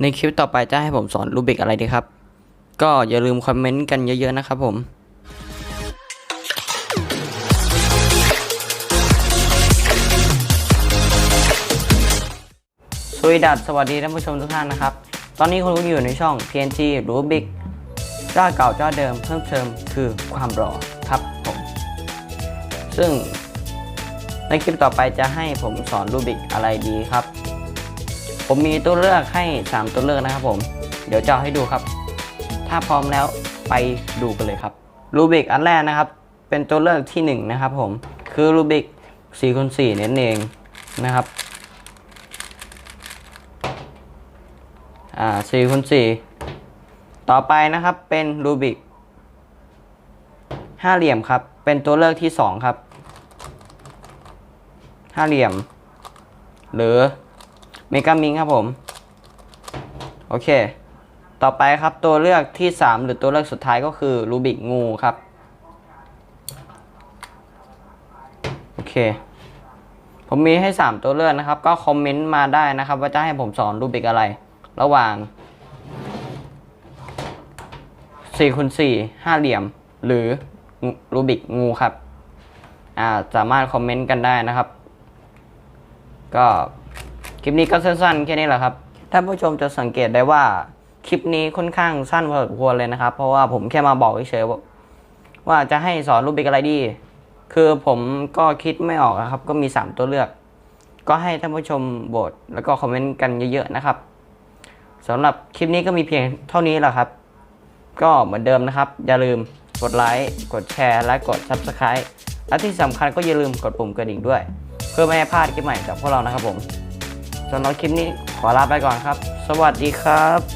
ในคลิปต่อไปจะให้ผมสอนรูบิกอะไรดีครับ ก็อย่าลืมคอมเมนต์กันเยอะๆนะครับผมสวัสดีดัสสวัสดีท่านผู้ชมทุกท่านนะครับ ตอนนี้คุณก็อยู่ในช่อง PNG Rubik เจ้าเก่าเจ้าเดิมเพิ่มเติมคือความรอครับผม ซึ่งในคลิปต่อไปจะให้ผมสอนรูบิกอะไรดีครับ ผมมีตัวเลือกให้ 3 ตัวเลือกนะครับผม เดี๋ยวจะเอให้ดูครับ ถ้าพร้อมแล้วไปดูกันเลยครับรูบิกอันแรกนะครับ เป็นตัวเลือกที่1นะครับผม คือรูบิก4คูณ4นั่นเองนะครับอ่า4คูณ4ต่อไปนะครับเป็นรูบิกห้าเหลี่ยมครับ เป็นตัวเลือกที่ 2 ครับห้าเหลี่ยม หรือ เมกามิงครับผม โอเค ต่อไปครับตัวเลือกที่ 3 หรือตัวเลือกสุดท้ายก็คือรูบิกงูครับ โอเค ผมมีให้ 3 ตัวเลือกนะครับ ก็คอมเมนต์มาได้นะครับ ว่าจะให้ผมสอนรูบิกอะไร ระหว่าง4คูณ4ห้าเหลี่ยม หรือรูบิกงูครับ อ่า สามารถคอมเมนต์กันได้นะครับ ก็ คลิปนี้ก็สั้นๆแค่นี้แหละครับ ท่านผู้ชมจะสังเกตได้ว่าคลิปนี้ค่อนข้างสั้นพอสมควรเลยนะครับ เพราะว่าผมแค่มาบอกเฉยๆว่าจะให้สอนรูปบิกอะไรดี คือผมก็คิดไม่ออกครับ ก็มี 3 ตัวเลือก ก็ให้ท่านผู้ชมโบทแล้วก็คอมเมนต์กันเยอะๆนะครับสำหรับคลิปนี้ก็มีเพียงเท่านี้แหละครับ ก็เหมือนเดิมนะครับ อย่าลืมกดไลค์กดแชร์และกด Subscribe และที่สำคัญก็อย่าลืมกดปุ่มกระดิ่งด้วย เพื่อไม่ให้พลาดคลิปใหม่จากพวกเรานะครับผม สำหรับคลิปนี้ขอลาไปก่อนครับ สวัสดีครับ